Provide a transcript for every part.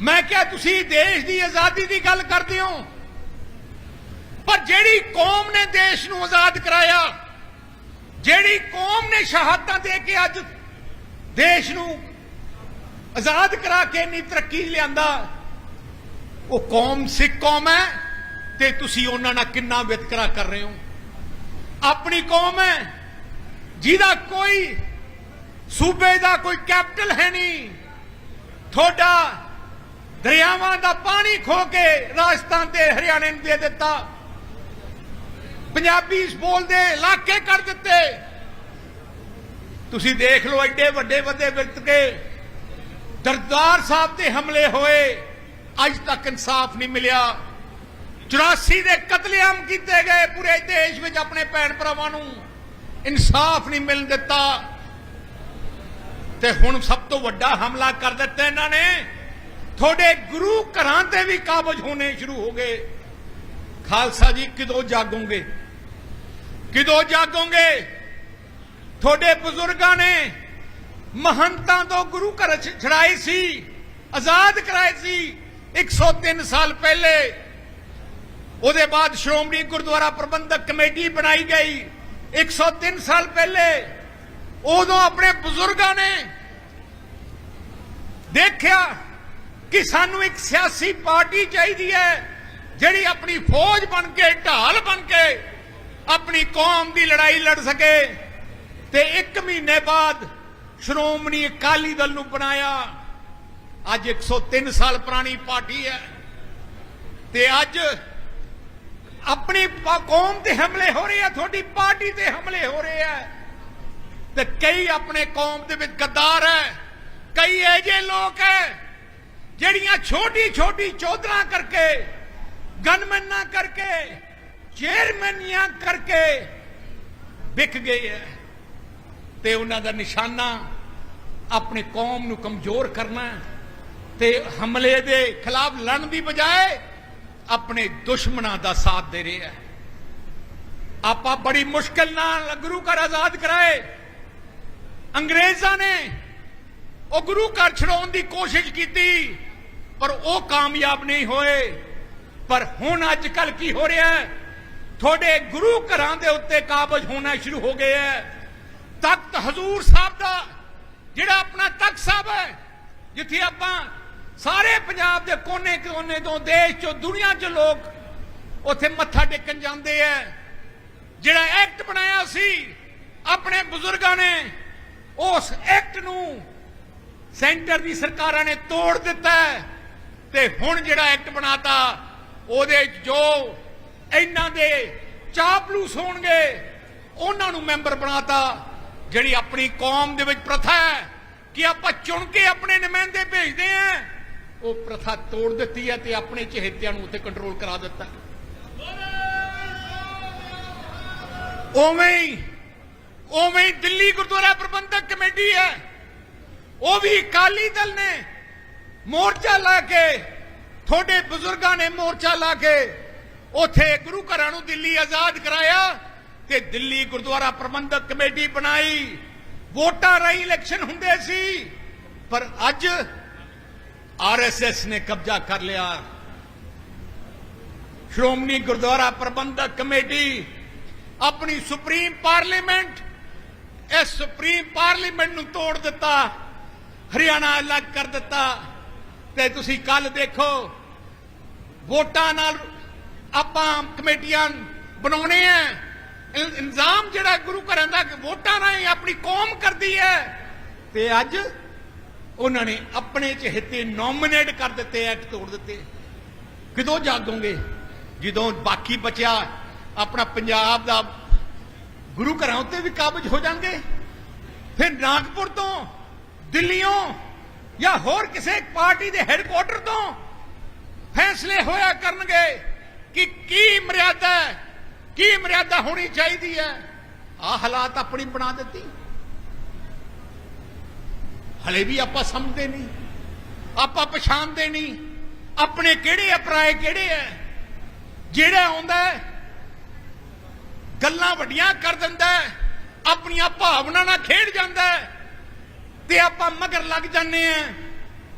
ਮੈਂ ਕਿਹਾ, ਤੁਸੀਂ ਦੇਸ਼ ਦੀ ਆਜ਼ਾਦੀ ਦੀ ਗੱਲ ਕਰਦੇ ਹੋ। ਪਰ ਜਿਹੜੀ ਕੌਮ ਨੇ ਦੇਸ਼ ਨੂੰ ਆਜ਼ਾਦ ਕਰਾਇਆ, ਜਿਹੜੀ ਕੌਮ ਨੇ ਸ਼ਹਾਦਤਾਂ ਦੇ ਕੇ ਅੱਜ ਦੇਸ਼ ਨੂੰ ਆਜ਼ਾਦ ਕਰਾ ਕੇ ਇੰਨੀ ਤਰੱਕੀ ਲਿਆਂਦਾ, ਉਹ ਕੌਮ ਸਿੱਖ ਕੌਮ ਹੈ ਤੇ ਤੁਸੀਂ ਉਹਨਾਂ ਨਾਲ ਕਿੰਨਾ ਵਿਤਕਰਾ ਕਰ ਰਹੇ ਹੋ? ਆਪਣੀ ਕੌਮ ਹੈ ਜਿਹਦਾ ਕੋਈ ਸੂਬੇ ਦਾ ਕੋਈ ਕੈਪੀਟਲ ਹੈ ਨਹੀਂ। ਤੁਹਾਡਾ ਦਰਿਆਵਾਂ ਦਾ ਪਾਣੀ ਖੋ ਕੇ ਰਾਜਸਥਾਨ ਤੇ ਹਰਿਆਣੇ ਨੂੰ ਦੇ ਦਿੱਤਾ। ਪੰਜਾਬੀ ਬੋਲਦੇ ਇਲਾਕੇ ਕਰ ਦਿੱਤੇ। ਤੁਸੀਂ ਦੇਖ ਲਓ ਐਡੇ ਵੱਡੇ ਵੱਡੇ ਵਿਤਕੇ ਦਰਦਾਰ ਸਾਹਿਬ ਤੇ ਹਮਲੇ ਹੋਏ। ਅੱਜ ਤੱਕ ਇਨਸਾਫ ਨਹੀਂ ਮਿਲਿਆ। 84 ਦੇ ਕਤਲੇਆਮ ਕੀਤੇ ਗਏ ਪੂਰੇ ਦੇਸ਼ ਵਿੱਚ ਆਪਣੇ ਭੈਣ ਭਰਾਵਾਂ ਨੂੰ। ਇਨਸਾਫ ਨਹੀਂ ਮਿਲਣ ਦਿੱਤਾ। ਤੇ ਹੁਣ ਸਭ ਤੋਂ ਵੱਡਾ ਹਮਲਾ ਕਰ ਦਿੱਤਾ ਇਹਨਾਂ ਨੇ। ਤੁਹਾਡੇ ਗੁਰੂ ਘਰਾਂ ਤੇ ਵੀ ਕਾਬਜ ਹੋਣੇ ਸ਼ੁਰੂ ਹੋ ਗਏ। ਖਾਲਸਾ ਜੀ, ਕਿਦੋਂ ਜਾਗੋਗੇ? ਕਿਦੋਂ ਜਾਗੋਗੇ? ਤੁਹਾਡੇ ਬਜ਼ੁਰਗਾਂ ਨੇ ਮਹੰਤਾਂ ਤੋਂ ਗੁਰੂ ਘਰ ਛ- ਛੁਡਾਏ ਸੀ, ਆਜ਼ਾਦ ਕਰਾਏ ਸੀ 103 ਸਾਲ ਪਹਿਲੇ। ਉਹਦੇ ਬਾਅਦ ਸ਼੍ਰੋਮਣੀ ਗੁਰਦੁਆਰਾ ਪ੍ਰਬੰਧਕ ਕਮੇਟੀ ਬਣਾਈ ਗਈ 103 ਸਾਲ ਪਹਿਲੇ। ਉਦੋਂ ਆਪਣੇ ਬਜ਼ੁਰਗਾਂ ਨੇ ਦੇਖਿਆ ਕਿ ਸਾਨੂੰ ਇੱਕ ਸਿਆਸੀ ਪਾਰਟੀ ਚਾਹੀਦੀ ਹੈ, ਜਿਹੜੀ ਆਪਣੀ ਫੌਜ ਬਣ ਕੇ, ਢਾਲ ਬਣ ਕੇ ਆਪਣੀ ਕੌਮ ਦੀ ਲੜਾਈ ਲੜ ਸਕੇ। ਤੇ ਇੱਕ ਮਹੀਨੇ ਬਾਅਦ ਸ਼੍ਰੋਮਣੀ ਅਕਾਲੀ ਦਲ ਨੂੰ ਬਣਾਇਆ। ਅੱਜ 103 ਸਾਲ ਪੁਰਾਣੀ ਪਾਰਟੀ ਹੈ। ਤੇ ਅੱਜ ਆਪਣੀ ਕੌਮ ਤੇ ਹਮਲੇ ਹੋ ਰਹੇ ਆ, ਤੁਹਾਡੀ ਪਾਰਟੀ ਤੇ ਹਮਲੇ ਹੋ ਰਹੇ ਆ। ਤੇ ਕਈ ਆਪਣੇ ਕੌਮ ਦੇ ਵਿੱਚ ਗੱਦਾਰ ਹੈ, ਕਈ ਐਜੇ ਲੋਕ ਹੈ ਜਿਹੜੀਆਂ ਛੋਟੀ ਛੋਟੀ ਚੌਧਰਾਂ ਕਰਕੇ, ਗਨਮੈਨਾਂ ਕਰਕੇ, ਚੇਅਰਮੈਨੀਆਂ ਕਰਕੇ ਵਿਕ ਗਏ ਹੈ ਤੇ ਉਹਨਾਂ ਦਾ ਨਿਸ਼ਾਨਾ ਆਪਣੀ ਕੌਮ ਨੂੰ ਕਮਜ਼ੋਰ ਕਰਨਾ ਤੇ ਹਮਲੇ ਦੇ ਖਿਲਾਫ ਲੜਨ ਦੀ ਬਜਾਏ ਆਪਣੇ ਦੁਸ਼ਮਣਾਂ ਦਾ ਸਾਥ ਦੇ ਰਿਹਾ ਹੈ ਆਪਾਂ ਬੜੀ ਮੁਸ਼ਕਲ ਨਾਲ ਗੁਰੂ ਘਰ ਆਜ਼ਾਦ ਕਰਾਏ। ਅੰਗਰੇਜ਼ਾਂ ਨੇ ਉਹ ਗੁਰੂ ਘਰ ਛਡਾਉਣ ਦੀ ਕੋਸ਼ਿਸ਼ ਕੀਤੀ, ਪਰ ਉਹ ਕਾਮਯਾਬ ਨਹੀਂ ਹੋਏ। ਪਰ ਹੁਣ ਅੱਜ ਕੱਲ ਕੀ ਹੋ ਰਿਹਾ ਹੈ? ਤੁਹਾਡੇ ਗੁਰੂ ਘਰਾਂ ਦੇ ਉੱਤੇ ਕਾਬਜ ਹੋਣਾ ਸ਼ੁਰੂ ਹੋ ਗਏ ਹੈ। ਤਖਤ ਹਜ਼ੂਰ ਸਾਹਿਬ ਦਾ, ਜਿਹੜਾ ਆਪਣਾ ਤਖਤ ਸਾਹਿਬ ਹੈ, ਜਿੱਥੇ ਆਪਾਂ ਸਾਰੇ ਪੰਜਾਬ ਦੇ ਕੋਨੇ-ਕੋਨੇ ਤੋਂ, ਦੇਸ਼ ਚੋਂ, ਦੁਨੀਆ 'ਚ ਲੋਕ ਉੱਥੇ ਮੱਥਾ ਟੇਕਣ ਜਾਂਦੇ ਐ ਜਿਹੜਾ ਐਕਟ ਬਣਾਇਆ ਸੀ, ਆਪਣੇ ਬਜ਼ੁਰਗਾਂ ਨੇ, ਉਸ ਐਕਟ ਨੂੰ ਸੈਂਟਰ ਦੀ ਸਰਕਾਰਾਂ ਨੇ ਤੋੜ ਦਿੱਤਾ ਤੇ ਹੁਣ ਜਿਹੜਾ ਐਕਟ ਬਣਾਤਾ, ਉਹਦੇ ਜੋ ਇਹਨਾਂ ਦੇ ਚਾਪਲੂਸ ਹੋਣਗੇ, ਉਹਨਾਂ ਨੂੰ ਮੈਂਬਰ ਬਣਾਤਾ, ਜਿਹੜੀ ਆਪਣੀ ਕੌਮ ਦੇ ਵਿੱਚ ਪ੍ਰਥਾ ਹੈ ਕਿ ਆਪਾਂ ਚੁਣ ਕੇ ਆਪਣੇ ਨੁਮਾਇੰਦੇ ਭੇਜਦੇ ਆ ਉਹ ਪ੍ਰਥਾ ਤੋੜ ਦਿੱਤੀ ਹੈ ਤੇ ਆਪਣੇ ਚਹੇਤਿਆਂ ਨੂੰ ਉੱਥੇ ਕੰਟਰੋਲ ਕਰਾ ਦਿੱਤਾ। ਉਵੇਂ ਹੀ, ਉਵੇਂ ਦਿੱਲੀ ਗੁਰਦੁਆਰਾ ਪ੍ਰਬੰਧਕ ਕਮੇਟੀ ਹੈ ਉਹ ਵੀ ਅਕਾਲੀ ਦਲ ਨੇ। ਮੋਰਚਾ ਲਾ ਕੇ, ਤੁਹਾਡੇ ਬਜ਼ੁਰਗਾਂ ਨੇ ਮੋਰਚਾ ਲਾ ਕੇ ਉਥੇ ਗੁਰੂ ਘਰਾਂ ਨੂੰ ਦਿੱਲੀ ਆਜ਼ਾਦ ਕਰਾਇਆ ਤੇ ਦਿੱਲੀ ਗੁਰਦੁਆਰਾ ਪ੍ਰਬੰਧਕ ਕਮੇਟੀ ਬਣਾਈ। ਵੋਟਾਂ ਰਾਹੀਂ ਇਲੈਕਸ਼ਨ ਹੁੰਦੇ ਸੀ, ਪਰ ਅੱਜ ਆਰਐਸਐਸ ਨੇ ਕਬਜ਼ਾ ਕਰ ਲਿਆ। ਸ਼੍ਰੋਮਣੀ ਗੁਰਦੁਆਰਾ ਪ੍ਰਬੰਧਕ ਕਮੇਟੀ, ਆਪਣੀ ਸੁਪਰੀਮ ਪਾਰਲੀਮੈਂਟ, ਇਸ ਸੁਪਰੀਮ ਪਾਰਲੀਮੈਂਟ ਨੂੰ ਤੋੜ ਦਿੱਤਾ। ਹਰਿਆਣਾ ਅਲੱਗ ਕਰ ਦਿੱਤਾ ਤੇ ਤੁਸੀਂ ਕੱਲ ਦੇਖੋ, ਵੋਟਾਂ ਨਾਲ ਆਪਾਂ ਕਮੇਟੀਆਂ ਬਣਾਉਣੇ ਆ। ਇਲਜ਼ਾਮ ਜਿਹੜਾ ਗੁਰੂ ਘਰਾਂ ਦਾ ਵੋਟਾਂ ਰਾਹੀਂ ਆਪਣੀ ਕੌਮ ਕਰਦੀ ਹੈ। ਤੇ ਅੱਜ ਉਹਨਾਂ ਨੇ ਆਪਣੇ ਚਹੇਤੇ ਨੋਮੀਨੇਟ ਕਰ ਦਿੱਤੇ ਐਕਟ ਤੋੜ ਦਿੱਤੇ। ਕਿਦੋਂ ਜਾਗੋਗੇ? ਜਦੋਂ ਬਾਕੀ ਬਚਿਆ, ਆਪਣਾ ਪੰਜਾਬ ਦਾ ਗੁਰੂ ਘਰਾਂ ਉੱਤੇ ਵੀ ਕਾਬਜ ਹੋ ਜਾਣਗੇ? ਫਿਰ ਨਾਗਪੁਰ ਤੋਂ ਦਿੱਲੀੋਂ ਜਾਂ ਹੋਰ ਕਿਸੇ ਪਾਰਟੀ ਦੇ ਹੈੱਡਕੁਆਟਰ ਤੋਂ ਫੈਸਲੇ ਹੋਇਆ ਕਰਨਗੇ ਕਿ ਕੀ ਮਰਿਆਦਾ ਹੈ ਕੀ ਮਰਿਆਦਾ ਹੋਣੀ ਚਾਹੀਦੀ ਹੈ। ਆ ਹਾਲਾਤ ਆਪਣੀ ਬਣਾ ਦਿੱਤੀ। ਹਲੇ ਵੀ ਆਪਾਂ ਸਮਝਦੇ ਨਹੀਂ ਆਪਾਂ ਪਛਾਣਦੇ ਨਹੀਂ ਆਪਣੇ ਕਿਹੜੇ ਅਪਰਾਏ ਕਿਹੜੇ ਐ ਜਿਹੜਾ ਆਉਂਦਾ ਗੱਲਾਂ ਵੱਡੀਆਂ ਕਰ ਦਿੰਦਾ ਆਪਣੀਆਂ ਭਾਵਨਾ ਨਾਲ ਖੇਡ ਜਾਂਦਾ ਹੈ, ਤੇ ਆਪਾਂ ਮਗਰ ਲੱਗ ਜਾਂਦੇ ਆ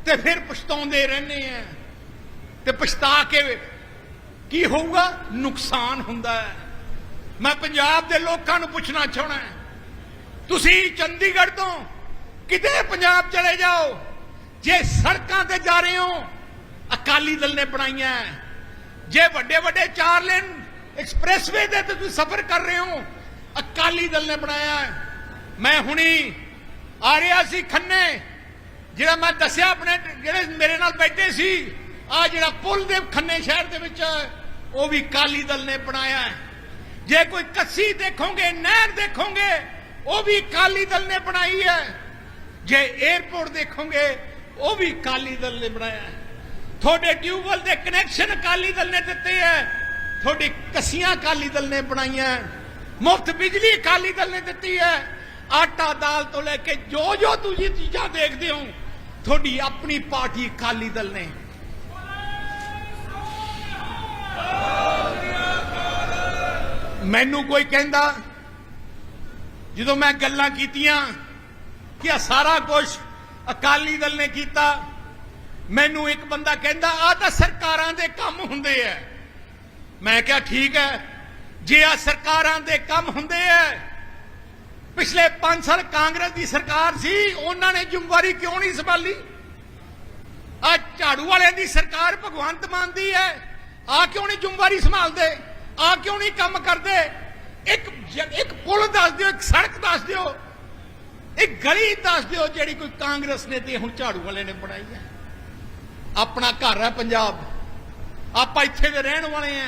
ਤੇ ਫਿਰ ਪਛਤਾਉਂਦੇ ਰਹਿੰਦੇ ਆ। ਤੇ ਪਛਤਾ ਕੇ ਕੀ ਹੋਊਗਾ? ਨੁਕਸਾਨ ਹੁੰਦਾ ਹੈ। ਮੈਂ ਪੰਜਾਬ ਦੇ ਲੋਕਾਂ ਨੂੰ ਪੁੱਛਣਾ ਚਾਹਣਾ ਤੁਸੀਂ ਚੰਡੀਗੜ੍ਹ ਤੋਂ ਕਿਤੇ ਪੰਜਾਬ ਚਲੇ ਜਾਓ। ਜੇ ਸੜਕਾਂ ਤੇ ਜਾ ਰਹੇ ਹੋ, ਅਕਾਲੀ ਦਲ ਨੇ ਬਣਾਈਆਂ ਜੇ ਵੱਡੇ ਵੱਡੇ ਚਾਰ ਲੇਨ ਐਕਸਪ੍ਰੈਸਵੇ ਦੇ ਤੇ ਤੁਸੀਂ ਸਫ਼ਰ ਕਰ ਰਹੇ ਹੋ, ਅਕਾਲੀ ਦਲ ਨੇ ਬਣਾਇਆ ਮੈਂ ਹੁਣੀ ਆ ਰਿਹਾ ਸੀ ਖੰਨੇ। ਜਿਹੜਾ ਮੈਂ ਦੱਸਿਆ ਆਪਣੇ ਜਿਹੜੇ ਮੇਰੇ ਨਾਲ ਬੈਠੇ ਸੀ, ਆ ਜਿਹੜਾ ਪੁਲ ਦੇ ਖੰਨੇ ਸ਼ਹਿਰ ਦੇ ਵਿੱਚ ਉਹ ਵੀ ਅਕਾਲੀ ਦਲ ਨੇ ਬਣਾਇਆ ਹੈ। ਜੇ ਕੋਈ ਕੱਸੀ ਦੇਖੋਗੇ, ਨਹਿਰ ਦੇਖੋਗੇ, ਉਹ ਵੀ ਅਕਾਲੀ ਦਲ ਨੇ ਬਣਾਈ ਹੈ। ਜੇ 에어ਪੋਰਟ ਦੇਖੋਗੇ, ਉਹ ਵੀ ਅਕਾਲੀ ਦਲ ਨੇ ਬਣਾਇਆ ਹੈ। ਤੁਹਾਡੇ ਟਿਊਬਵੈਲ ਦੇ ਕਨੈਕਸ਼ਨ ਅਕਾਲੀ ਦਲ ਨੇ ਦਿੱਤੇ ਹੈ। ਤੁਹਾਡੀ ਕੱਸੀਆਂ ਅਕਾਲੀ ਦਲ ਨੇ ਬਣਾਈਆਂ ਮੁਫਤ ਬਿਜਲੀ ਅਕਾਲੀ ਦਲ ਨੇ ਦਿੱਤੀ ਹੈ। ਆਟਾ ਦਾਲ ਤੋਂ ਲੈ ਕੇ ਜੋ ਜੋ ਤੁਸੀਂ ਚੀਜ਼ਾਂ ਦੇਖਦੇ ਹੋ, ਤੁਹਾਡੀ ਆਪਣੀ ਪਾਰਟੀ ਅਕਾਲੀ ਦਲ ਨੇ। ਮੈਨੂੰ ਕੋਈ ਕਹਿੰਦਾ, ਜਦੋਂ ਮੈਂ ਗੱਲਾਂ ਕੀਤੀਆਂ ਕਿ ਆ ਸਾਰਾ ਕੁਝ ਅਕਾਲੀ ਦਲ ਨੇ ਕੀਤਾ, ਮੈਨੂੰ ਇੱਕ ਬੰਦਾ ਕਹਿੰਦਾ ਆ ਤਾਂ ਸਰਕਾਰਾਂ ਦੇ ਕੰਮ ਹੁੰਦੇ ਐ। ਮੈਂ ਕਿਹਾ, ਠੀਕ ਹੈ ਜੇ ਆ ਸਰਕਾਰਾਂ ਦੇ ਕੰਮ ਹੁੰਦੇ ਐ ਪਿਛਲੇ 5 ਸਾਲ ਕਾਂਗਰਸ ਦੀ ਸਰਕਾਰ ਸੀ, ਉਹਨਾਂ ਨੇ ਜ਼ਿੰਮੇਵਾਰੀ ਕਿਉਂ ਨਹੀਂ ਸੰਭਾਲੀ? ਆ ਝਾੜੂ ਵਾਲਿਆਂ ਦੀ ਸਰਕਾਰ ਭਗਵੰਤ ਮਾਨ ਦੀ ਹੈ। ਆ ਕਿਉਂ ਨਹੀਂ ਜ਼ਿੰਮੇਵਾਰੀ ਸੰਭਾਲਦੇ? ਆ ਕਿਉਂ ਨਹੀਂ ਕੰਮ ਕਰਦੇ? ਇੱਕ ਇੱਕ ਪੁਲ ਦੱਸ ਦਿਓ, ਇੱਕ ਸੜਕ ਦੱਸ ਦਿਓ, ਇੱਕ ਗਲੀ ਦੱਸ ਦਿਓ ਜਿਹੜੀ ਕੋਈ ਕਾਂਗਰਸ ਨੇ ਤੇ ਹੁਣ ਝਾੜੂ ਵਾਲੇ ਨੇ ਬਣਾਈ ਹੈ। ਆਪਣਾ ਘਰ ਹੈ ਪੰਜਾਬ। ਆਪਾਂ ਇੱਥੇ ਦੇ ਰਹਿਣ ਵਾਲੇ ਆ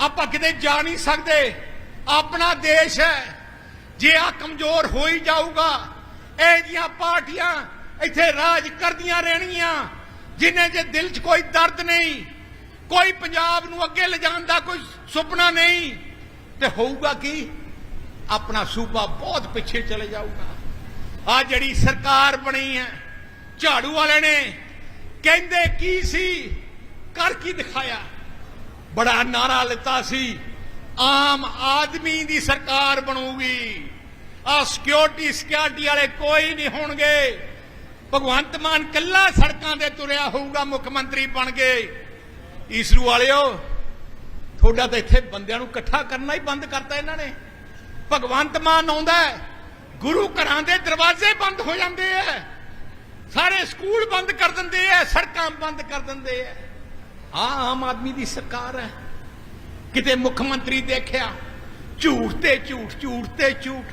ਆਪਾਂ ਕਿਤੇ ਜਾ ਨਹੀਂ ਸਕਦੇ। ਆਪਣਾ ਦੇਸ਼ ਹੈ। ਜੇ ਆ ਕਮਜ਼ੋਰ ਹੋ ਹੀ ਜਾਊਗਾ, ਇਹ ਜੀਆਂ ਪਾਰਟੀਆਂ ਇੱਥੇ ਰਾਜ ਕਰਦੀਆਂ ਰਹਿਣਗੀਆਂ ਜਿਨ੍ਹਾਂ ਦੇ ਦਿਲ 'ਚ ਕੋਈ ਦਰਦ ਨਹੀਂ, ਕੋਈ ਪੰਜਾਬ ਨੂੰ ਅੱਗੇ ਲਿਜਾਣ ਦਾ ਕੋਈ ਸੁਪਨਾ ਨਹੀਂ, ਤੇ ਹੋਊਗਾ ਕੀ? ਆਪਣਾ ਸੂਬਾ ਬਹੁਤ ਪਿੱਛੇ ਚਲੇ ਜਾਊਗਾ। ਆ ਜਿਹੜੀ ਸਰਕਾਰ ਬਣੀ ਹੈ, ਝਾੜੂ ਵਾਲੇ ਨੇ, ਕਹਿੰਦੇ ਕੀ ਸੀ? ਕਰ ਕੀ ਦਿਖਾਇਆ? ਬੜਾ ਨਾਰਾ ਲਿੱਤਾ ਸੀ, ਆਮ ਆਦਮੀ ਦੀ ਸਰਕਾਰ ਬਣੂਗੀ। ਆ ਸਿਕਿਉਰਿਟੀ ਸਿਕਿਉਰਿਟੀ ਵਾਲੇ ਕੋਈ ਨਹੀਂ ਹੋਣਗੇ। ਭਗਵੰਤ ਮਾਨ ਕੱਲਾ ਸੜਕਾਂ ਤੇ ਤੁਰਿਆ ਹੋਊਗਾ, ਮੁੱਖ ਮੰਤਰੀ ਬਣ ਗਏ ਈਸਰੂ ਵਾਲਿਓ, ਤੁਹਾਡਾ ਤਾਂ ਇੱਥੇ ਬੰਦਿਆਂ ਨੂੰ ਇਕੱਠਾ ਕਰਨਾ ਹੀ ਬੰਦ ਕਰਤਾ ਇਹਨਾਂ ਨੇ। ਭਗਵੰਤ ਮਾਨ ਆਉਂਦਾ ਗੁਰੂ ਘਰਾਂ ਦੇ ਦਰਵਾਜ਼ੇ ਬੰਦ ਹੋ ਜਾਂਦੇ ਐ। ਸਾਰੇ ਸਕੂਲ ਬੰਦ ਕਰ ਦਿੰਦੇ ਐ, ਸੜਕਾਂ ਬੰਦ ਕਰ ਦਿੰਦੇ ਐ। ਆ ਆਮ ਆਦਮੀ ਦੀ ਸਰਕਾਰ ਹੈ ਕਿਤੇ ਮੁੱਖ ਮੰਤਰੀ ਦੇਖਿਆ, ਝੂਠ ਤੇ ਝੂਠ ਝੂਠ ਤੇ ਝੂਠ।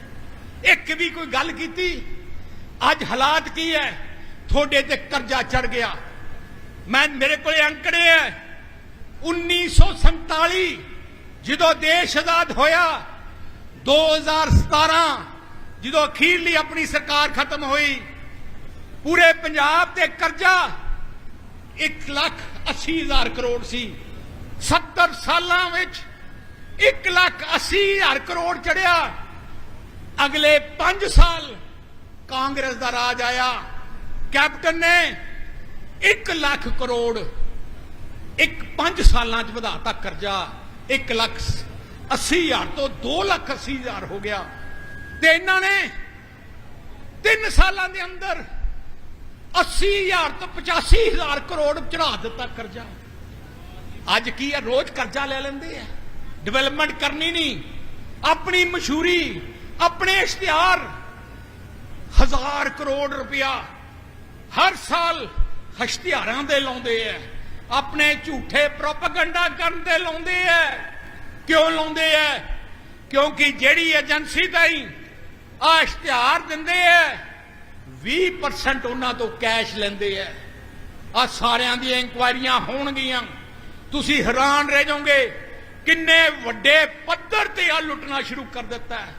ਇੱਕ ਵੀ ਕੋਈ ਗੱਲ ਕੀਤੀ, ਅੱਜ ਹਾਲਾਤ ਕੀ ਹੈ? ਤੁਹਾਡੇ ਤੇ ਕਰਜ਼ਾ ਚੜ ਗਿਆ। ਮੈਂ ਮੇਰੇ ਕੋਲੇ ਅੰਕੜੇ ਹੈ। 1947 ਜਦੋਂ ਦੇਸ਼ ਆਜ਼ਾਦ ਹੋਇਆ 2017 ਜਦੋਂ ਅਖੀਰਲੀ ਆਪਣੀ ਸਰਕਾਰ ਖਤਮ ਹੋਈ, ਪੂਰੇ ਪੰਜਾਬ ਤੇ ਕਰਜ਼ਾ 1 ਲੱਖ 80 ਹਜ਼ਾਰ ਕਰੋੜ ਸੀ। 70 ਸਾਲਾਂ ਵਿੱਚ 1 ਲੱਖ 80 ਹਜ਼ਾਰ ਕਰੋੜ ਚੜਿਆ ਅਗਲੇ 5 ਸਾਲ ਕਾਂਗਰਸ ਦਾ ਰਾਜ ਆਇਆ। ਕੈਪਟਨ ਨੇ 1 ਲੱਖ ਕਰੋੜ ਇੱਕ 5 ਸਾਲਾਂ ਚ ਵਧਾਤਾ ਕਰਜ਼ਾ। 1 ਲੱਖ 80 ਹਜ਼ਾਰ ਤੋਂ 2 ਲੱਖ 80 ਹਜ਼ਾਰ ਹੋ ਗਿਆ। ਤੇ ਇਹਨਾਂ ਨੇ 3 ਸਾਲਾਂ ਦੇ ਅੰਦਰ 80 ਹਜ਼ਾਰ ਤੋਂ 85 ਹਜ਼ਾਰ ਕਰੋੜ ਚੜਾ ਦਿੱਤਾ ਕਰਜ਼ਾ। ਅੱਜ ਕੀ ਹੈ ਰੋਜ਼ ਕਰਜ਼ਾ ਲੈ ਲੈਂਦੇ ਆ। ਡਿਵੈਲਪਮੈਂਟ ਕਰਨੀ ਨਹੀਂ। ਆਪਣੀ ਮਸ਼ਹੂਰੀ ਆਪਣੇ ਇਸ਼ਤਿਹਾਰ, ਹਜ਼ਾਰ ਕਰੋੜ ਰੁਪਇਆ ਹਰ ਸਾਲ ਹਸ਼ਤਿਹਾਰਾਂ ਦੇ ਲਾਉਂਦੇ ਐ, ਆਪਣੇ ਝੂਠੇ ਪ੍ਰੋਪਗੈਂਡਾ ਕਰਨ ਦੇ ਲਾਉਂਦੇ ਐ। ਕਿਉਂ ਲਾਉਂਦੇ ਐ? ਕਿਉਂਕਿ ਜਿਹੜੀ ਏਜੰਸੀ ਤਾਈ ਆ ਇਸ਼ਤਿਹਾਰ ਦਿੰਦੇ ਐ 20% ਉਹਨਾਂ ਤੋਂ ਕੈਸ਼ ਲੈਂਦੇ ਐ। ਆ ਸਾਰਿਆਂ ਦੀਆਂ ਇਨਕੁਆਇਰੀਆਂ ਹੋਣਗੀਆਂ। ਤੁਸੀਂ ਹੈਰਾਨ ਰਹਿ ਜਾਓਗੇ ਕਿੰਨੇ ਵੱਡੇ ਪੱਧਰ ਤੇ ਆ ਲੁੱਟਣਾ ਸ਼ੁਰੂ ਕਰ ਦਿੱਤਾ ਹੈ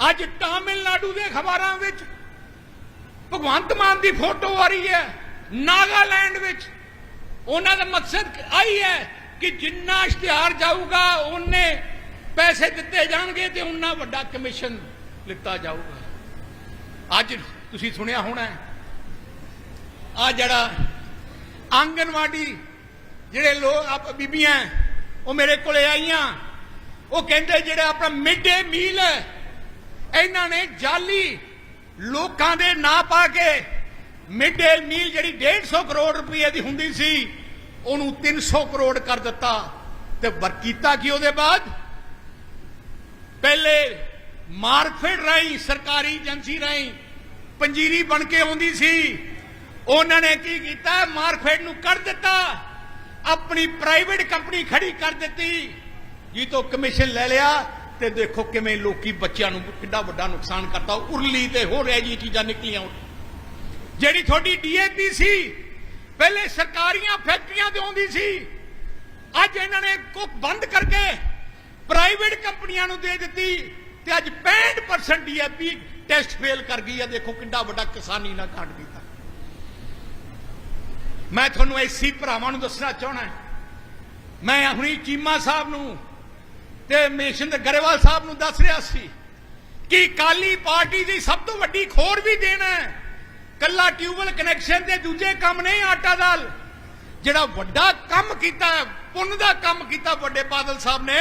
ਅੱਜ ਤਾਮਿਲਨਾਡੂ ਦੇ ਖਬਰਾਂ ਵਿੱਚ ਭਗਵੰਤ ਮਾਨ ਦੀ ਫੋਟੋ ਆ ਰਹੀ ਹੈ, ਨਾਗਾਲੈਂਡ ਵਿੱਚ। ਉਹਨਾਂ ਦਾ ਮਕਸਦ ਆਈ ਹੈ ਕਿ ਜਿੰਨਾ ਇਸ਼ਤਿਹਾਰ ਜਾਊਗਾ, ਉਹਨੇ ਪੈਸੇ ਦਿੱਤੇ ਜਾਣਗੇ ਤੇ ਉਹਨਾਂ ਵੱਡਾ ਕਮਿਸ਼ਨ ਲਿੱਤਾ ਜਾਊਗਾ। ਅੱਜ ਤੁਸੀਂ ਸੁਣਿਆ ਹੋਣਾ ਆ ਜਿਹੜਾ ਆਂਗਨਵਾੜੀ ਜਿਹੜੇ ਲੋਕ ਆਪ ਬੀਬੀਆਂ ਉਹ ਮੇਰੇ ਕੋਲੇ ਆਈਆਂ। ਉਹ ਕਹਿੰਦੇ ਜਿਹੜਾ ਆਪਣਾ ਮਿਡ ਡੇ ਮੀਲ ਹੈ ਇਹਨਾਂ ਨੇ ਜਾਲੀ ਲੋਕਾਂ ਦੇ ਨਾਂ ਪਾ ਕੇ ਮਿਡ ਡੇ ਮੀਲ ਜਿਹੜੀ 150 ਕਰੋੜ ਰੁਪਏ ਦੀ ਹੁੰਦੀ ਸੀ, ਉਹਨੂੰ 300 ਕਰੋੜ ਕਰ ਦਿੱਤਾ। ਤੇ ਵਰਕੀਤਾ ਕੀ ਉਹਦੇ ਬਾਅਦ? ਪਹਿਲੇ ਮਾਰਕਫੈਡ ਰਾਹੀਂ, ਸਰਕਾਰੀ ਏਜੰਸੀ ਰਾਹੀਂ ਪੰਜੀਰੀ ਬਣ ਕੇ ਆਉਂਦੀ ਸੀ। ਉਹਨਾਂ ਨੇ ਕੀ ਕੀਤਾ? ਮਾਰਕਫੈਡ ਨੂੰ ਕੱਢ ਦਿੱਤਾ। ਆਪਣੀ ਪ੍ਰਾਈਵੇਟ ਕੰਪਨੀ ਖੜੀ ਕਰ ਦਿੱਤੀ। ਜੀ ਤੋਂ ਕਮਿਸ਼ਨ ਲੈ ਲਿਆ। ਤੇ ਦੇਖੋ ਕਿਵੇਂ ਲੋਕੀ ਬੱਚਿਆਂ ਨੂੰ ਕਿੰਨਾ ਵੱਡਾ ਨੁਕਸਾਨ ਕਰਤਾ। ਉਰਲੀ ਤੇ ਹੋਰ ਇਹ ਜੀ ਚੀਜ਼ਾਂ ਨਿਕਲੀਆਂ। ਜਿਹੜੀ ਤੁਹਾਡੀ ਡੀਏਪੀ ਸੀ, ਪਹਿਲੇ ਸਰਕਾਰੀਆਂ ਫੈਕਟਰੀਆਂ ਤੇ ਆਉਂਦੀ ਸੀ, ਅੱਜ ਇਹਨਾਂ ਨੇ ਕੁੱਕ ਬੰਦ ਕਰਕੇ ਪ੍ਰਾਈਵੇਟ ਕੰਪਨੀਆਂ ਨੂੰ ਦੇ ਦਿੱਤੀ ਤੇ ਅੱਜ 65% ਡੀਏਪੀ ਟੈਸਟ ਫੇਲ ਕਰ ਗਈ ਹੈ। ਦੇਖੋ ਕਿੰਨਾ ਵੱਡਾ ਕਿਸਾਨੀ ਨਾਲ ਕਾਂਡ ਕੀਤਾ। ਮੈਂ ਤੁਹਾਨੂੰ ਐਸੀ ਭਰਾਵਾਂ ਨੂੰ ਦੱਸਣਾ ਚਾਹਣਾ ਮੈਂ ਹੁਣੀ ਚੀਮਾ ਸਾਹਿਬ ਨੂੰ ਤੇ ਮੇਸ਼ਨ ਦੇ ਗਰੇਵਾਲ ਸਾਹਿਬ ਨੂੰ ਦੱਸ ਰਿਹਾ ਸੀ ਕਿ ਕਾਲੀ ਪਾਰਟੀ ਦੀ ਸਭ ਤੋਂ ਵੱਡੀ ਖੋਰ ਵੀ ਦੇਣਾ ਹੈ। ਕੱਲਾ ਟਿਊਬਲ ਕਨੈਕਸ਼ਨ ਤੇ ਦੂਜੇ ਕੰਮ ਨਹੀਂ ਆਟਾ ਦਾਲ। ਜਿਹੜਾ ਵੱਡਾ ਕੰਮ ਕੀਤਾ ਪੁੰਨ ਦਾ ਕੰਮ ਕੀਤਾ ਵੱਡੇ ਬਾਦਲ ਸਾਹਿਬ ਨੇ,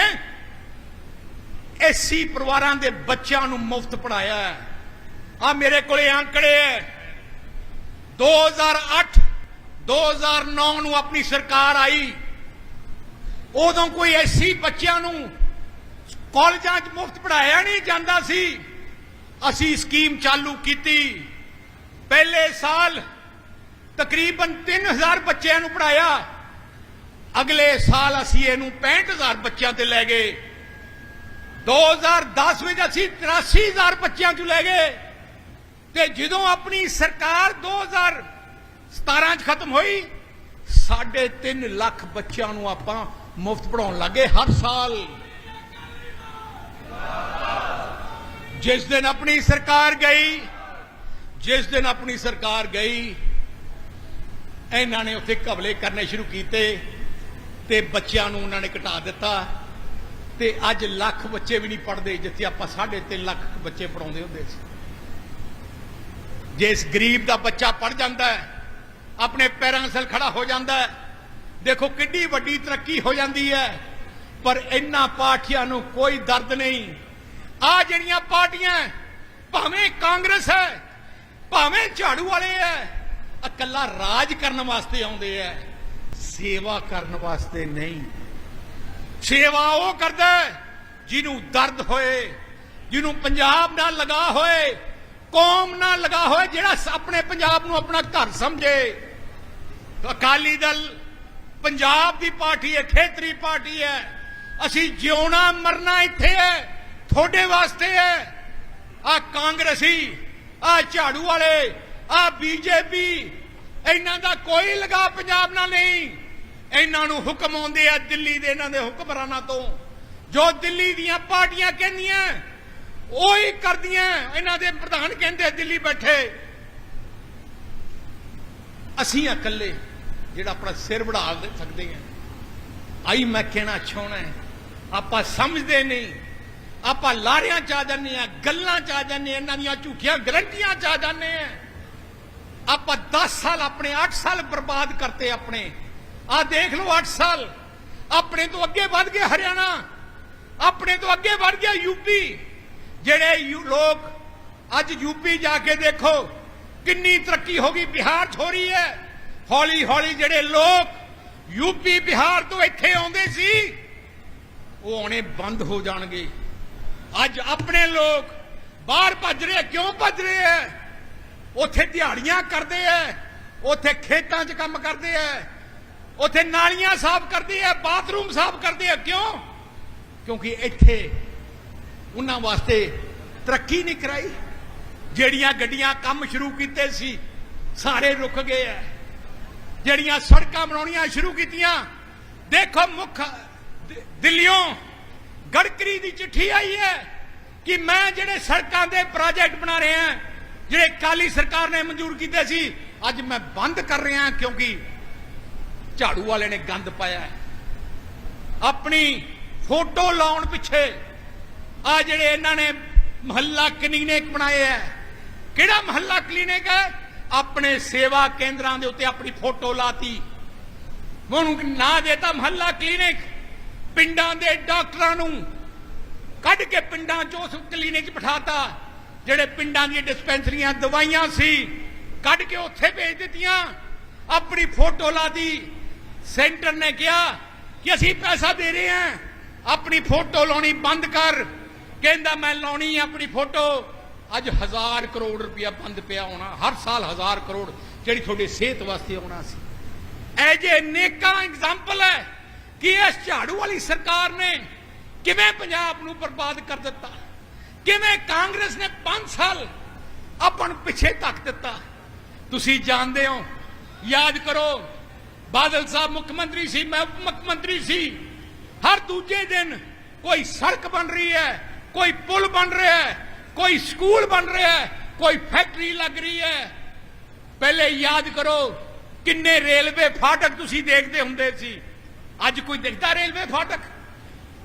ਐਸੀ ਪਰਿਵਾਰਾਂ ਦੇ ਬੱਚਿਆਂ ਨੂੰ ਮੁਫਤ ਪੜਾਇਆ ਆ ਮੇਰੇ ਕੋਲੇ ਅੰਕੜੇ ਹੈ। 2008 2009 ਨੂੰ ਆਪਣੀ ਸਰਕਾਰ ਆਈ। ਉਦੋਂ ਕੋਈ ਐਸੀ ਬੱਚਿਆਂ ਨੂੰ ਕਾਲਜਾਂ 'ਚ ਮੁਫਤ ਪੜਾਇਆ ਨਹੀਂ ਜਾਂਦਾ ਸੀ। ਅਸੀਂ ਸਕੀਮ ਚਾਲੂ ਕੀਤੀ। ਪਹਿਲੇ ਸਾਲ ਤਕਰੀਬਨ 3000 ਬੱਚਿਆਂ ਨੂੰ ਪੜਾਇਆ ਅਗਲੇ ਸਾਲ ਅਸੀਂ ਇਹਨੂੰ 65000 ਬੱਚਿਆਂ ਤੇ ਲੈ ਗਏ। 2010 ਵਿੱਚ ਅਸੀਂ 83000 ਬੱਚਿਆਂ ਚ ਲੈ ਗਏ। ਤੇ ਜਦੋਂ ਆਪਣੀ ਸਰਕਾਰ 2017 ਚ ਖਤਮ ਹੋਈ 3.5 ਲੱਖ ਬੱਚਿਆਂ ਨੂੰ ਆਪਾਂ ਮੁਫਤ ਪੜਾਉਣ ਲੱਗੇ ਹਰ ਸਾਲ। ਜਿਸ ਦਿਨ ਆਪਣੀ ਸਰਕਾਰ ਗਈ, ਜਿਸ ਦਿਨ ਆਪਣੀ ਸਰਕਾਰ ਗਈ, ਇਹਨਾਂ ਨੇ ਉੱਥੇ ਕਬਲੇ ਕਰਨੇ ਸ਼ੁਰੂ ਕੀਤੇ ਤੇ ਬੱਚਿਆਂ ਨੂੰ ਉਹਨਾਂ ਨੇ ਘਟਾ ਦਿੱਤਾ ਤੇ ਅੱਜ ਲੱਖ ਬੱਚੇ ਵੀ ਨਹੀਂ ਪੜਦੇ ਜਿੱਥੇ ਆਪਾਂ 3.5 ਲੱਖ ਬੱਚੇ ਪੜਾਉਂਦੇ ਹੁੰਦੇ ਸੀ। ਜੇ ਇਸ ਗਰੀਬ ਦਾ ਬੱਚਾ ਪੜ ਜਾਂਦਾ ਹੈ, ਆਪਣੇ ਪੈਰਾਂ 'ਤੇ ਖੜਾ ਹੋ ਜਾਂਦਾ ਹੈ, ਦੇਖੋ ਕਿੰਨੀ ਵੱਡੀ ਤਰੱਕੀ ਹੋ ਜਾਂਦੀ ਹੈ, ਪਰ ਇਹਨਾਂ ਪਾਠੀਆਂ ਨੂੰ ਕੋਈ ਦਰਦ ਨਹੀਂ। ਆ ਜਿਹੜੀਆਂ ਪਾਰਟੀਆਂ ਭਾਵੇਂ ਕਾਂਗਰਸ ਹੈ ਭਾਵੇਂ ਝਾੜੂ ਵਾਲੇ ਹੈ ਇਕੱਲਾ ਰਾਜ ਕਰਨ ਵਾਸਤੇ ਆਉਂਦੇ ਐ, ਸੇਵਾ ਕਰਨ ਵਾਸਤੇ ਨਹੀਂ। ਸੇਵਾ ਉਹ ਕਰਦਾ ਜਿਹਨੂੰ ਦਰਦ ਹੋਏ, ਜਿਹਨੂੰ ਪੰਜਾਬ ਨਾਲ ਲਗਾ ਹੋਏ, ਕੌਮ ਨਾਲ ਲਗਾ ਹੋਏ, ਜਿਹੜਾ ਆਪਣੇ ਪੰਜਾਬ ਨੂੰ ਆਪਣਾ ਘਰ ਸਮਝੇ। ਅਕਾਲੀ ਦਲ ਪੰਜਾਬ ਦੀ ਪਾਰਟੀ ਹੈ ਖੇਤਰੀ ਪਾਰਟੀ ਹੈ ਅਸੀਂ ਜਿਉਣਾ ਮਰਨਾ ਇੱਥੇ ਹੈ ਤੁਹਾਡੇ ਵਾਸਤੇ ਹੈ। ਆ ਕਾਂਗਰਸੀ, ਆ ਝਾੜੂ ਵਾਲੇ, ਆ ਬੀਜੇਪੀ, ਇਹਨਾਂ ਦਾ ਕੋਈ ਲਗਾ ਪੰਜਾਬ ਨਾਲ ਨਹੀਂ। ਇਹਨਾਂ ਨੂੰ ਹੁਕਮ ਆਉਂਦੇ ਆ ਦਿੱਲੀ ਦੇ ਇਹਨਾਂ ਦੇ ਹੁਕਮਰਾਨਾਂ ਤੋਂ। ਜੋ ਦਿੱਲੀ ਦੀਆਂ ਪਾਰਟੀਆਂ ਕਹਿੰਦੀਆਂ, ਉਹੀ ਕਰਦੀਆਂ। ਇਹਨਾਂ ਦੇ ਪ੍ਰਧਾਨ ਕਹਿੰਦੇ, ਦਿੱਲੀ ਬੈਠੇ। ਅਸੀਂ ਇਕੱਲੇ, ਜਿਹੜਾ ਆਪਣਾ ਸਿਰ ਵੜਾ ਸਕਦੇ ਹਾਂ। ਆਈ ਮੈਂ ਕਹਿਣਾ ਚਾਹਣਾ ਆਪਾਂ ਸਮਝਦੇ ਨਹੀਂ। ਆਪਾਂ ਲਾਰਿਆਂ ਚ ਆ ਜਾਂਦੇ ਆ ਗੱਲਾਂ ਚ ਆ ਜਾਂਦੇ ਆ ਇਹਨਾਂ ਦੀਆਂ ਝੂਠੀਆਂ ਗਰੰਟੀਆਂ ਚ ਆ ਜਾਂਦੇ ਆ ਆਪਾਂ 10 ਸਾਲ ਆਪਣੇ 8 ਸਾਲ ਬਰਬਾਦ ਕਰਤੇ ਆਪਣੇ। ਆ ਦੇਖ ਲਓ 8 ਸਾਲ। ਆਪਣੇ ਤੋਂ ਅੱਗੇ ਵੱਧ ਗਏ ਹਰਿਆਣਾ। ਆਪਣੇ ਤੋਂ ਅੱਗੇ ਵੱਧ ਗਿਆ ਯੂਪੀ ਜਿਹੜੇ ਲੋਕ ਅੱਜ ਯੂਪੀ ਜਾ ਕੇ ਦੇਖੋ, ਕਿੰਨੀ ਤਰੱਕੀ ਹੋ ਗਈ, ਬਿਹਾਰ 'ਚ ਹੋ ਰਹੀ ਹੈ। ਹੌਲੀ ਹੌਲੀ ਜਿਹੜੇ ਲੋਕ ਯੂਪੀ ਬਿਹਾਰ ਤੋਂ ਇੱਥੇ ਆਉਂਦੇ ਸੀ, ਉਹ ਆਉਣੇ ਬੰਦ ਹੋ ਜਾਣਗੇ। ਅੱਜ ਆਪਣੇ ਲੋਕ ਬਾਹਰ ਭੱਜ ਰਹੇ ਕਿਉਂ ਭੱਜ ਰਹੇ ਐ ਉੱਥੇ ਦਿਹਾੜੀਆਂ ਕਰਦੇ ਐ ਉੱਥੇ ਖੇਤਾਂ 'ਚ ਕੰਮ ਕਰਦੇ ਐ ਉੱਥੇ ਨਾਲੀਆਂ ਸਾਫ਼ ਕਰਦੇ ਐ ਬਾਥਰੂਮ ਸਾਫ਼ ਕਰਦੇ ਐ ਕਿਉਂ? ਕਿਉਂਕਿ ਇੱਥੇ ਉਹਨਾਂ ਵਾਸਤੇ ਤਰੱਕੀ ਨਹੀਂ ਕਰਾਈ। ਜਿਹੜੀਆਂ ਗੱਡੀਆਂ ਕੰਮ ਸ਼ੁਰੂ ਕੀਤੇ ਸੀ, ਸਾਰੇ ਰੁਕ ਗਏ ਐ ਜਿਹੜੀਆਂ ਸੜਕਾਂ ਬਣਾਉਣੀਆਂ ਸ਼ੁਰੂ ਕੀਤੀਆਂ, ਦੇਖੋ ਮੁੱਖ, ਦਿ- ਦਿੱਲੀੋਂ ਗੜਕਰੀ ਦੀ ਚਿੱਠੀ ਆਈ ਹੈ ਕਿ ਮੈਂ ਜਿਹੜੇ ਸੜਕਾਂ ਦੇ ਪ੍ਰੋਜੈਕਟ ਬਣਾ ਰਿਹਾ ਜਿਹੜੇ ਕਾਲੀ ਸਰਕਾਰ ਨੇ ਮਨਜ਼ੂਰ ਕੀਤੇ ਸੀ, ਅੱਜ ਮੈਂ ਬੰਦ ਕਰ ਰਿਹਾ ਕਿਉਂਕਿ ਝਾੜੂ ਵਾਲੇ ਨੇ ਗੰਦ ਪਾਇਆ ਹੈ। ਆਪਣੀ ਫੋਟੋ ਲਾਉਣ ਪਿੱਛੇ ਆ ਜਿਹੜੇ ਇਹਨਾਂ ਨੇ ਮਹੱਲਾ ਕਲੀਨਿਕ ਬਣਾਏ ਹੈ। ਕਿਹੜਾ ਮਹੱਲਾ ਕਲੀਨਿਕ ਹੈ? ਆਪਣੇ ਸੇਵਾ ਕੇਂਦਰਾਂ ਦੇ ਉੱਤੇ ਆਪਣੀ ਫੋਟੋ ਲਾਤੀ। ਉਹਨੂੰ ਨਾ ਦੇਤਾ ਮਹੱਲਾ ਕਲੀਨਿਕ। ਪਿੰਡਾਂ ਦੇ ਡਾਕਟਰਾਂ ਨੂੰ ਕੱਢ ਕੇ ਪਿੰਡਾਂ 'ਚ ਉਸ ਕਲੀਨਿਕ 'ਚ ਬਿਠਾਤਾ, ਜਿਹੜੇ ਪਿੰਡਾਂ ਦੀਆਂ ਡਿਸਪੈਂਸਰੀਆਂ ਦਵਾਈਆਂ ਸੀ, ਕੱਢ ਕੇ ਉੱਥੇ ਭੇਜ ਦਿੱਤੀਆਂ। ਆਪਣੀ ਫੋਟੋ ਲਾਦੀ ਸੈਂਟਰ ਨੇ ਕਿਹਾ ਕਿ ਅਸੀਂ ਪੈਸਾ ਦੇ ਰਹੇ ਹਾਂ। ਆਪਣੀ ਫੋਟੋ ਲਾਉਣੀ ਬੰਦ ਕਰ। ਕਹਿੰਦਾ, ਮੈਂ ਲਾਉਣੀ ਆਪਣੀ ਫੋਟੋ। ਅੱਜ ਹਜ਼ਾਰ ਕਰੋੜ ਰੁਪਇਆ ਬੰਦ ਪਿਆ ਹੋਣਾ। ਹਰ ਸਾਲ ਹਜ਼ਾਰ ਕਰੋੜ ਜਿਹੜੀ ਤੁਹਾਡੀ ਸਿਹਤ ਵਾਸਤੇ ਆਉਣਾ ਸੀ। ਇਹ ਜੇ ਨੇਕਾਂ ਐਗਜ਼ਾਮਪਲ ਹੈ ਕਿ ਇਸ ਝਾੜੂ ਵਾਲੀ ਸਰਕਾਰ ਨੇ ਕਿਵੇਂ ਪੰਜਾਬ ਨੂੰ ਬਰਬਾਦ ਕਰ ਦਿੱਤਾ? ਕਿਵੇਂ ਕਾਂਗਰਸ ਨੇ 5 ਸਾਲ ਆਪਾਂ ਪਿੱਛੇ ਧੱਕ ਦਿੱਤਾ? ਤੁਸੀਂ ਜਾਣਦੇ ਹੋ, ਯਾਦ ਕਰੋ, ਬਾਦਲ ਸਾਹਿਬ ਮੁੱਖ ਮੰਤਰੀ ਸੀ, ਮੈਂ ਉਪ ਮੁੱਖ ਮੰਤਰੀ ਸੀ। ਹਰ ਦੂਜੇ ਦਿਨ ਕੋਈ ਸੜਕ ਬਣ ਰਹੀ ਹੈ, ਕੋਈ ਪੁਲ ਬਣ ਰਿਹਾ ਹੈ, ਕੋਈ ਸਕੂਲ ਬਣ ਰਿਹਾ ਹੈ, ਕੋਈ ਫੈਕਟਰੀ ਲੱਗ ਰਹੀ ਹੈ। ਪਹਿਲੇ ਯਾਦ ਕਰੋ, ਕਿੰਨੇ ਰੇਲਵੇ ਫਾਟਕ ਤੁਸੀਂ ਦੇਖਦੇ ਹੁੰਦੇ ਸੀ। ਅੱਜ ਕੋਈ ਦੇਖਦਾ ਰੇਲਵੇ ਫਾਟਕ?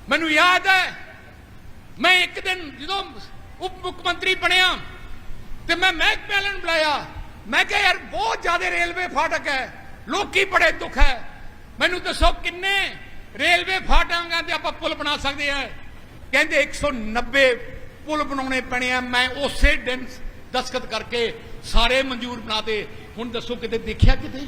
ਮੈਨੂੰ ਯਾਦ ਹੈ, ਮੈਂ ਇੱਕ ਦਿਨ ਜਦੋਂ ਉਪ ਮੁੱਖ ਮੰਤਰੀ ਬਣਿਆ ਤੇ ਮੈਂ ਮਹਿਕ ਨੂੰ ਬੁਲਾਇਆ। ਮੈਂ ਕਿਹਾ, ਯਾਰ, ਬਹੁਤ ਜ਼ਿਆਦਾ ਰੇਲਵੇ ਫਾਟਕ ਹੈ, ਲੋਕੀ ਬੜੇ ਦੁੱਖ ਹੈ। ਮੈਨੂੰ ਦੱਸੋ ਕਿੰਨੇ ਰੇਲਵੇ ਫਾਟਕਾਂ ਤੇ ਆਪਾਂ ਪੁਲ ਬਣਾ ਸਕਦੇ ਆ ਕਹਿੰਦੇ 190 ਪੁਲ ਬਣਾਉਣੇ ਪੈਣੇ ਆ। ਮੈਂ ਉਸੇ ਦਿਨ ਦਸਖਤ ਕਰਕੇ ਸਾਰੇ ਮਨਜ਼ੂਰ ਬਣਾਤੇ ਹੁਣ ਦੱਸੋ ਕਿਤੇ ਦੇਖਿਆ ਕਿਤੇ?